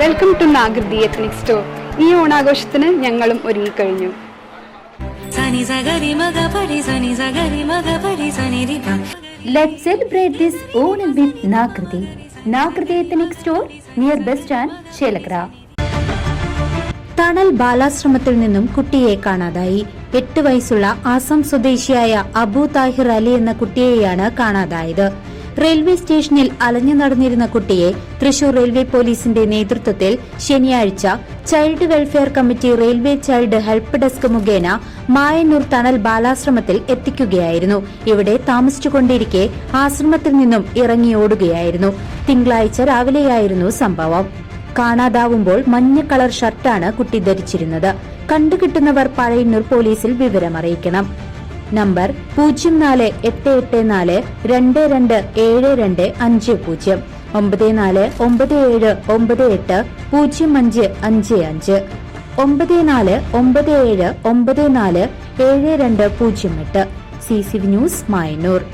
Welcome to Nagruthi ethnic store ഈ ഓണാഘോഷത്തിന് ഞങ്ങളും ഒരുങ്ങിക്കഴിഞ്ഞു. സനി സഗരി മഗ പരി സനി സഗരി മഗ പരി സനി രി പ Let's celebrate this Onam with Nakriti. Nakriti Ethnic Store near bus stand, Chelakra. തണൽ ബാലാശ്രമത്തിൽ നിന്നും കുട്ടിയെ കാണാതായി. എട്ട് വയസ്സുള്ള ആസാം സ്വദേശിയായ അബു താഹിർ അലി എന്ന കുട്ടിയെയാണ് കാണാതായത്. റെയിൽവേ സ്റ്റേഷനിൽ അലഞ്ഞു നടന്നിരുന്ന കുട്ടിയെ തൃശൂർ റെയിൽവേ പോലീസിന്റെ നേതൃത്വത്തിൽ ശനിയാഴ്ച child welfare committee railway child help desk മുഖേന മായന്നൂർ തണൽ ബാലാശ്രമത്തിൽ എത്തിക്കുകയായിരുന്നു. ഇവിടെ താമസിച്ചുകൊണ്ടിരിക്കെ ആശ്രമത്തിൽ നിന്നും ഇറങ്ങിയോടുകയായിരുന്നു തിങ്കളാഴ്ച രാവിലെയായിരുന്നു സംഭവം. കാണാതാവുമ്പോൾ മഞ്ഞ കളർ ഷർട്ടാണ് കുട്ടി ധരിച്ചിരുന്നത്. കണ്ടുകിട്ടുന്നവർ പഴയന്നൂർ പോലീസിൽ വിവരമറിയിക്കണം. നമ്പർ പൂജ്യം നാല് എട്ട് എട്ട് നാല് രണ്ട് രണ്ട് ഏഴ് രണ്ട് അഞ്ച് പൂജ്യം. ഒമ്പത് നാല് ഒമ്പത് ഏഴ് ഒമ്പത് എട്ട് പൂജ്യം അഞ്ച് അഞ്ച് അഞ്ച്. ഒമ്പത് നാല് ഒമ്പത് ഏഴ് ഒമ്പത് നാല് ഏഴ് രണ്ട് പൂജ്യം എട്ട്. C C news Mayannur.